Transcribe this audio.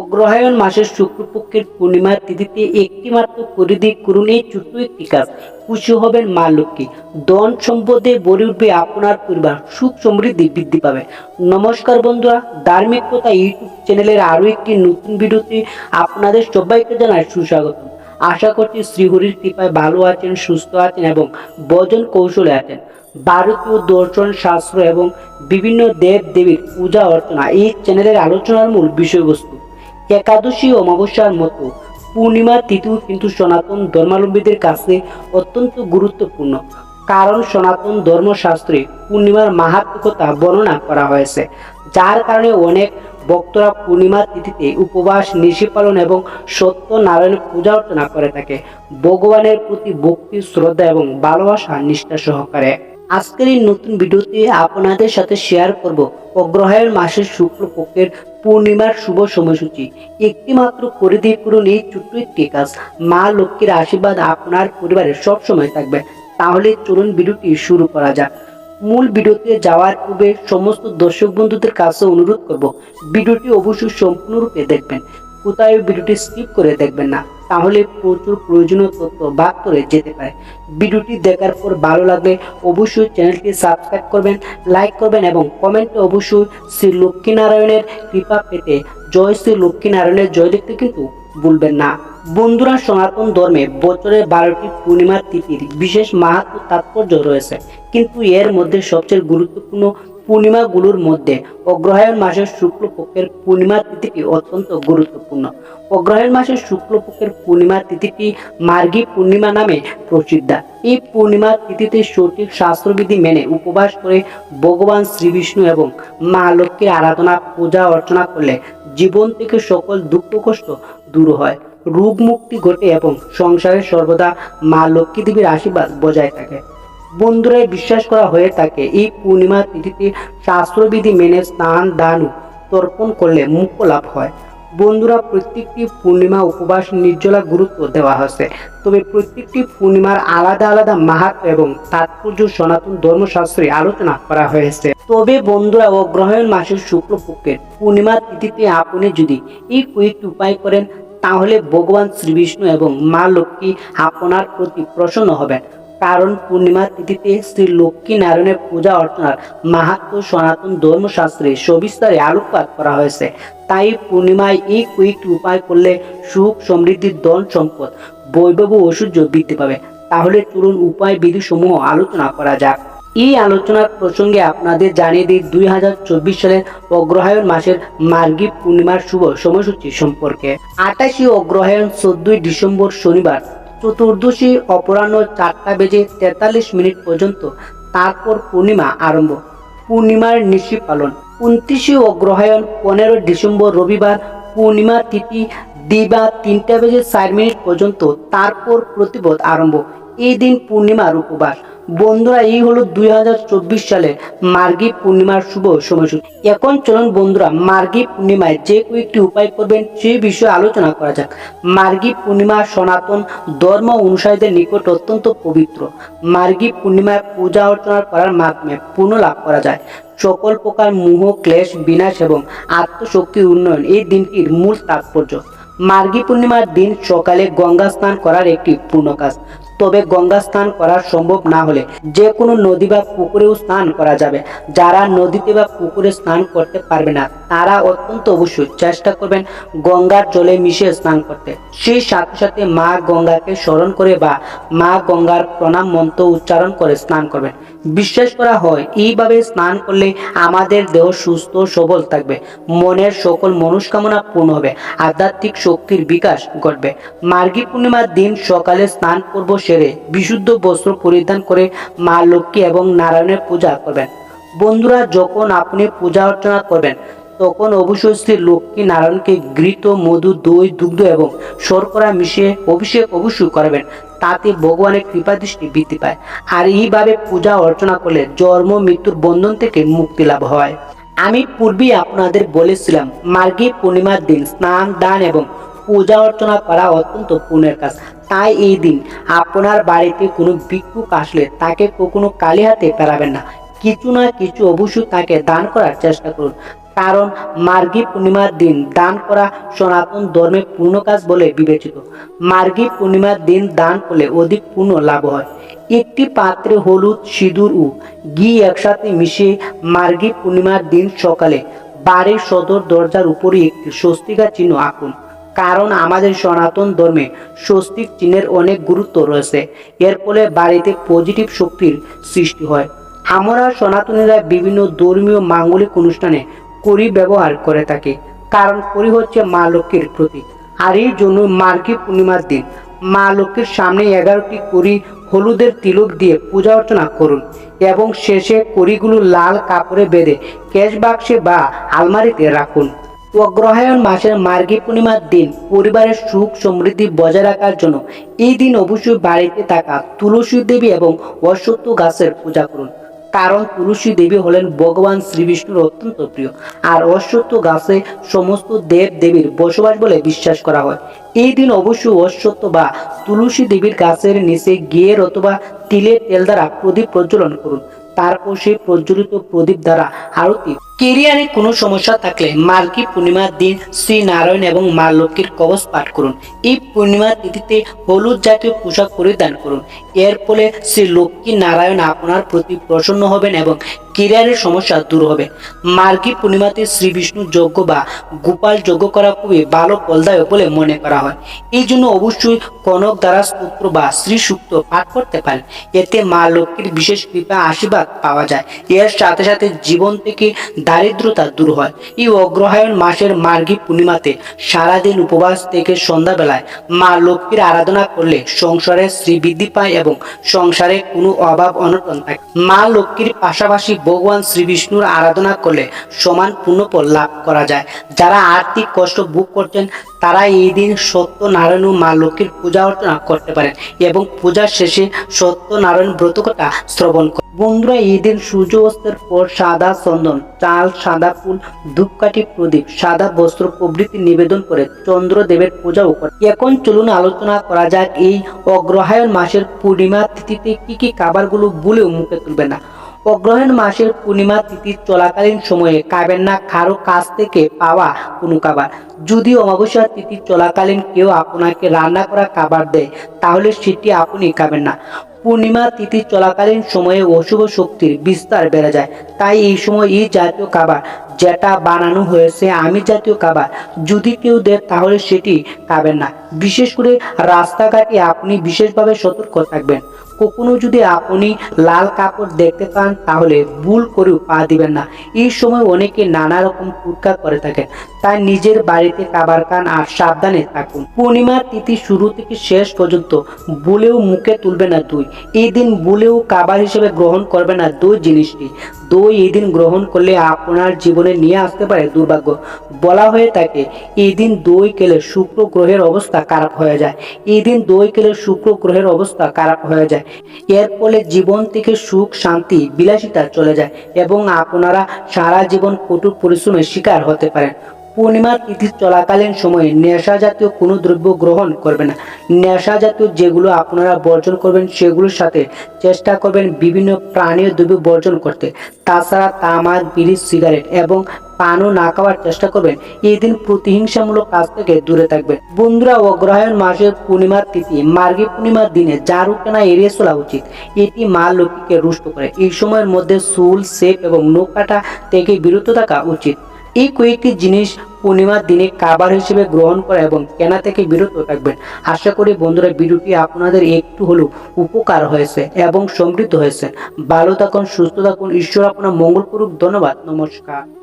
অগ্রহায়ণ মাসের শুক্লপক্ষের পূর্ণিমার তিথিতে একটি মাত্র পরিধি করুন এই ছোট্ট একটি কাজ। খুশি হবেন মা লক্ষ্মী। ধন সম্পদে ভরে উঠবে আপনার পরিবার। সুখ সমৃদ্ধি বৃদ্ধি পাবে। নমস্কার বন্ধুরা, ধার্মিক কথা ইউটিউব চ্যানেলের আরও একটি নতুন ভিডিওতে আপনাদের সবাইকে জানায় সুস্বাগত আশা করছি শ্রীহরির কৃপায় ভালো আছেন, সুস্থ আছেন এবং বজন কৌশলে আছেন। ভারতীয় দর্শন শাস্ত্র এবং বিভিন্ন দেব দেবীর পূজা অর্চনা এই চ্যানেলের আলোচনার মূল বিষয়বস্তু। একাদশী অমাবস্যার মতো পূর্ণিমা তিথিও কিন্তু সনাতন ধর্মাবলম্বীদের কাছে অত্যন্ত গুরুত্বপূর্ণ। কারণ সনাতন ধর্মশাস্ত্রে পূর্ণিমার মাহাত্মিকতা বর্ণনা করা হয়েছে, যার কারণে অনেক ভক্তরা পূর্ণিমা তিথিতে উপবাস নিশি পালন এবং সত্য নারায়ণের পূজা অর্চনা করে থাকে। ভগবানের প্রতি ভক্তি, শ্রদ্ধা এবং ভালোবাসা নিষ্ঠা সহকারে। আজকের এই নতুন ভিডিওতে আপনাদের সাথে শেয়ার করব অগ্রহায়ণ মাসের শুক্লপক্ষের পূর্ণিমার শুভ সময়সূচি। একটি মাত্র করে দিয়ে করুন এই ছোট্ট একটি কাজ। মা লক্ষ্মীর আশীর্বাদ আপনার পরিবারের সব সময় থাকবে। তাহলে চলুন ভিডিওটি শুরু করা যাক। মূল ভিডিওতে যাওয়ার পূর্বে সমস্ত দর্শক বন্ধুদের কাছে অনুরোধ করব, ভিডিওটি অবশ্যই সম্পূর্ণরূপে দেখবেন। কোথায় ভিডিওটি স্কিপ করে দেখবেন না। তাহলে প্রচুর প্রয়োজনীয় তথ্য ভাগ করে যেতে পারে। ভিডিওটি দেখার পর ভালো লাগলে অবশ্যই চ্যানেলটি সাবস্ক্রাইব করবেন, লাইক করবেন এবং কমেন্টে অবশ্যই শ্রী লক্ষ্মীনারায়ণের কৃপা পেতে জয় শ্রী লক্ষ্মীনারায়ণের জয় লিখতে কিন্তু ভুলবেন না। বন্ধুরা, সনাতন ধর্মে বছরের বারোটি পূর্ণিমার তিথির বিশেষ মাহাত্ম তাৎপর্য রয়েছে। কিন্তু এর মধ্যে সবচেয়ে গুরুত্বপূর্ণ পূর্ণিমাগুলোর মধ্যে অগ্রহায়ণ মাসের শুক্লপক্ষের পূর্ণিমা তিথিটি অত্যন্ত গুরুত্বপূর্ণ। অগ্রহায়ণ মাসের শুক্লপক্ষের পূর্ণিমা তিথিটি মার্গী পূর্ণিমা নামে প্রসিদ্ধা। এই পূর্ণিমা তিথিতে সঠিক শাস্ত্রবিধি মেনে উপবাস করে ভগবান শ্রীবিষ্ণু এবং মা লক্ষ্মীর আরাধনা, পূজা অর্চনা করলে জীবন থেকে সকল দুঃখ কষ্ট দূর হয়। রোগ মুক্তি ঘটে এবং সংসারে সর্বদা মা লক্ষ্মী দেবীর আশীর্বাদ বজায় থাকে। বন্ধুরা বিশ্বাস করা হয়ে থাকে, এই পূর্ণিমা তিথিতে শাস্ত্রবিধি মেনে স্নান, দান, তর্পণ করলে মুখ্য লাভ হয়। বন্ধুরা, প্রত্যেকটি পূর্ণিমা উপবাস নির্জলা গুরুত্ব দেওয়া হয়েছে। তবে প্রত্যেকটি পূর্ণিমার আলাদা আলাদা মাহাত্ম এবং তাৎপর্য সনাতন ধর্মশাস্ত্রে আলোচনা করা হয়েছে। তবে বন্ধুরা অগ্রহায়ণ মাসের শুক্লপক্ষের পূর্ণিমা তিথিতে আপনি যদি এই কয়েকটি উপায় করেন, তাহলে ভগবান শ্রীবিষ্ণু এবং মা লক্ষ্মী আপনার প্রতি প্রসন্ন হবেন। কারণ পূর্ণিমা তিথিতে শ্রী লক্ষ্মী নারায়ণের পূজা অর্চনার মাহাত্ম সনাতন ধর্মশাস্ত্রে সবিস্তারে আলোকপাত করা হয়েছে। তাই পূর্ণিমায় এই কয়েকটি উপায় করলে সুখ সমৃদ্ধির ধন সম্পদ, বৈভব ঐশ্বর্য বৃদ্ধি পাবে। তাহলে চলুন উপায় বিধি সমূহ আলোচনা করা যাক। এই আলোচনার প্রসঙ্গে আপনাদের জানিয়ে দিই, দুই হাজার চব্বিশ সালের অগ্রহায়ণ মাসের মার্গী পূর্ণিমার শুভ সময়সূচি সম্পর্কে। আটাশি অগ্রহায়ণ, চোদ্দই ডিসেম্বর শনিবার। চতুর্দশী অপরাহ্ন চারটা বেজে তেতাল্লিশ মিনিট পর্যন্ত, তারপর পূর্ণিমা আরম্ভ। পূর্ণিমার নিশি পালন। উনত্রিশে অগ্রহায়ণ, পনেরো ডিসেম্বর রবিবার, পূর্ণিমা তিথি, দিবা তিনটা বেজে চার মিনিট পর্যন্ত, তারপর প্রতিবোধ আরম্ভ। এই দিন পূর্ণিমার উপবাস বন্ধুরা, এই হলো দুই হাজার চব্বিশ সালের মার্গী পূর্ণিমার শুভ সময়সূচি। এখন চলুন বন্ধুরা মার্গী পূর্ণিমায় যে কয়েকটি উপায় করবেন, সেই বিষয়ে আলোচনা করা যাক। মার্গী পূর্ণিমা সনাতন ধর্ম অনুসারীদের নিকট অত্যন্ত পবিত্র। মার্গী পূর্ণিমায় পূজা অর্চনা করার মাধ্যমে পুণ্য লাভ করা যায়। সকল প্রকার মোহ, ক্লেশ, বিনাশ এবং আত্মশক্তির উন্নয়ন এই দিনটির মূল তাৎপর্য। মার্গী পূর্ণিমার দিন সকালে গঙ্গা স্নান করার একটি পূর্ণ কাজ। তবে গঙ্গা স্নান করা সম্ভব না হলে যে কোনো নদী বা পুকুরেও স্নান করা যাবে। যারা নদীতে বা পুকুরে স্নান করতে পারবে না, তারা অত্যন্ত অবশ্যই চেষ্টা করবেন গঙ্গার জলে মিশে স্নান করতে। সেই সাথে সাথে মা গঙ্গাকে স্মরণ করে বা মা গঙ্গার প্রণাম মন্ত্র উচ্চারণ করে স্নান করবেন। বিশ্বাস করা হয়, এইভাবে স্নান করলে আমাদের দেহ সুস্থ, সবল থাকবে। মনের সকল মনস্কামনা পূর্ণ হবে, আধ্যাত্মিক শক্তির বিকাশ ঘটবে। মার্গী পূর্ণিমার দিন সকালে স্নান পূর্ব সেরে বিশুদ্ধ বস্ত্র পরিধান করে মা লক্ষ্মী এবং নারায়ণের পূজা করবেন। বন্ধুরা, যখন আপনি পূজা অর্চনা করবেন, তখন অবশ্যই শ্রী লক্ষ্মী নারায়ণকে ঘৃত, মধু, দই, দুগ্ধ এবং শর্করা মিশিয়ে অভিষেক অবশ্যই করবেন। তাতে ভগবানের কৃপা দৃষ্টি বৃদ্ধি পায়। আর এইভাবে পূজা অর্চনা করলে জন্ম, মৃত্যুর বন্ধন থেকে মুক্তি লাভ হয়। আমি পূর্বেই আপনাদের বলেছিলাম, মার্গী পূর্ণিমার দিন স্নান, দান এবং পূজা অর্চনা করা অত্যন্ত পুণ্যের কাজ। তাই এই দিন আপনার বাড়িতে কোনো ভিক্ষুক আসলে তাকে কখনো কালী হাতে পেরাবেন না। কিছু না কিছু অবশ্যই তাকে দান করার চেষ্টা করুন। কারণ মার্গী পূর্ণিমার দিন দান করা সনাতন ধর্মের পূর্ণ কাজ বলে বিবেচিত। মার্গী পূর্ণিমার দিন দান করলে অধিক পূর্ণ লাভ হয়। একটি পাত্রে হলুদ, সিঁদুর ও ঘি একসাথে মিশিয়ে মার্গী পূর্ণিমার দিন সকালে বাড়ির সদর দরজার উপরে একটি স্বস্তিকা চিহ্ন আঁকুন। কারণ আমাদের সনাতন ধর্মে স্বস্তিক চিহ্নের অনেক গুরুত্ব রয়েছে। এর ফলে বাড়িতে পজিটিভ শক্তির সৃষ্টি হয়। আমরা সনাতনীরা বিভিন্ন ধর্মীয়, মাঙ্গলিক অনুষ্ঠানে করি ব্যবহার করে থাকি। কারণ করি হচ্ছে মা লক্ষ্মীর প্রতীক। আর এই জন্য মার্গী পূর্ণিমার দিন মা লক্ষ্মীর সামনে এগারোটি করি হলুদের তিলক দিয়ে পূজা অর্চনা করুন এবং শেষে করিগুলো লাল কাপড়ে বেঁধে ক্যাশ বাক্সে বা আলমারিতে রাখুন। অগ্রহায়ণ মাসের মার্গী পূর্ণিমার দিন পরিবারের সুখ সমৃদ্ধি বজায় রাখার জন্য এই দিন অবশ্যই বাড়িতে থাকা তুলসী দেবী এবং অশ্বত্থ গাছের পূজা করুন। কারণ তুলসী দেবী হলেন ভগবান শ্রীবিষ্ণুর অত্যন্ত প্রিয়। আর অশ্বত্থ গাছে সমস্ত দেব দেবীর বসবাস বলে বিশ্বাস করা হয়। এই দিন অবশ্য অশ্বত্থ বা তুলসী দেবীর গাছের নিচে গিয়ে অথবা তিলের তেল দ্বারা প্রদীপ প্রজ্বলন করুন। তারপর সেই প্রজ্বলিত প্রদীপ দ্বারা আরতি কেরিয়ারে কোনো সমস্যা থাকলে মার্গী পূর্ণিমার দিন শ্রী নারায়ণ এবং মা লক্ষ্মীর কবচ পাঠ করুন। এই পূর্ণিমার তিথিতে হলুদ জাতীয় পোশাক পরিধান করুন। এর ফলে শ্রী লক্ষ্মী নারায়ণ আপনার প্রতি প্রসন্ন হবেন এবং কেরিয়ারের সমস্যা দূর হবে। মার্গী পূর্ণিমাতে শ্রী বিষ্ণু যজ্ঞ বা গোপাল যজ্ঞ করা খুবই ভালো, ফলদায়ক বলে মনে করা হয়। এই জন্য অবশ্যই কনক দ্বারা স্তোত্র বা শ্রী সুক্ত পাঠ করতে পারেন। এতে মা লক্ষ্মীর বিশেষ কৃপা, আশীর্বাদ পাওয়া যায়। এর সাথে সাথে জীবন থেকে দারিদ্রতা দূর হয়। এই অগ্রহায়ণ মাসের মার্গী পূর্ণিমাতে সারাদিন উপবাস থেকে সন্ধ্যাবেলায় মা লক্ষ্মীর আরাধনা করলে সংসারে শ্রীবৃদ্ধি পায় এবং সংসারে কোনো অভাব অনটন থাকে। মা লক্ষ্মীর পাশাপাশি ভগবান শ্রী বিষ্ণুর আরাধনা করলে সমান পুণ্যফল লাভ করা যায়। যারা আর্থিক কষ্ট ভোগ করছেন, তারা এই দিন সত্যনারায়ণ ও মা লক্ষ্মীর পূজা অর্চনা করতে পারেন এবং পূজার শেষে সত্যনারায়ণ ব্রতকথা শ্রবণ বন্ধুরা দিন সূর্য অস্তের পর সাদা চন্দন, চাল, সাদা ফুল, ধূপকাঠি প্রদীপ, সাদা বস্ত্র প্রভৃতি নিবেদন করে চন্দ্রদেবের পূজাও করে এখন চলুন আলোচনা করা যাক এই অগ্রহায়ণ মাসের পূর্ণিমা তিথিতে কি কি খাবারগুলো ভুলেও মুখে তুলবে না। অগ্রহায়ণ মাসের পূর্ণিমা তিথি চলাকালীন সময়ে খাবেন না কারও কাছ থেকে পাওয়া কোনো খাবার। যদি অমাবস্যার তিথি চলাকালীন কেউ আপনাকে রান্না করা খাবার দেয়, তাহলে সেটি আপনি খাবেন না। পূর্ণিমা তিথি চলাকালীন সময়ে অশুভ শক্তির বিস্তার বেড়ে যায়। তাই এই সময় এই জাতীয় খাবার যেটা বানানো হয়েছে, আমি জাতীয় খাবার, যদি কেউ দেয় তাহলে সেটি খাবেন না। বিশেষ করে রাস্তাঘাটে আপনি বিশেষভাবে সতর্ক থাকবেন। কখনো যদি আপনি লাল কাপড় দেখতে পান, তাহলে ভুল করেও পা দিবেন না। এই সময় অনেকে নানা রকম কুটকা করে থাকেন। তাই নিজের বাড়িতে কাবার কান আর সাবধানে থাকুন। পূর্ণিমার তিথি শুরু থেকে শেষ পর্যন্ত বলেও মুখে তুলবে না দুই। এই দিন বলেও কাবার হিসেবে গ্রহণ করবে না দুই জিনিসটি। দই এই দিন গ্রহণ করলে আপনার জীবনে নিয়ে আসতে পারে দুর্ভাগ্য। বলা হয়ে থাকে, এই দিন দই খেলে শুক্র গ্রহের অবস্থা খারাপ হয়ে যায়। এই দিন দই খেলে শুক্র গ্রহের অবস্থা খারাপ হয়ে যায়। এর ফলে জীবন থেকে সুখ, শান্তি, বিলাসিতা চলে যায় এবং আপনারা সারা জীবন কঠোর পরিশ্রমের শিকার হতে পারেন। পূর্ণিমা তিথি চলাকালীন সময়ে নেশা জাতীয় কোনো দ্রব্য গ্রহণ করবেন না। নেশা জাতীয় যেগুলো আপনারা বর্জন করবেন, সেগুলোর সাথে চেষ্টা করবেন বিভিন্ন প্রাণীয় দ্রব্য বর্জন করতে। তাছাড়া তামাক, বিড়ি, সিগারেট এবং পানও না খাওয়ার চেষ্টা করবেন। এই দিন প্রতিহিংসামূলক কাজ থেকে দূরে থাকবেন। বন্ধুরা, অগ্রহায়ণ মাসের পূর্ণিমার তিথি মার্গী পূর্ণিমার দিনে জারু কেনা এড়িয়ে চলা উচিত। এটি মা লক্ষ্মীকে রুষ্ট করে। এই সময়ের মধ্যে চুল, সেপ এবং নখ কাটা থেকে বিরত থাকা উচিত। এই কয়েকটি জিনিস পূর্ণিমার দিনে কাবার হিসেবে গ্রহণ করা এবং কেনা থেকে বিরত থাকবেন। আশা করি বন্ধুরা ভিডিওটি আপনাদের একটু হলেও উপকার হয়েছে এবং সমৃদ্ধ হয়েছে। ভালো থাকুন, সুস্থ থাকুন। ঈশ্বর আপনার মঙ্গল করুক ধন্যবাদ। নমস্কার।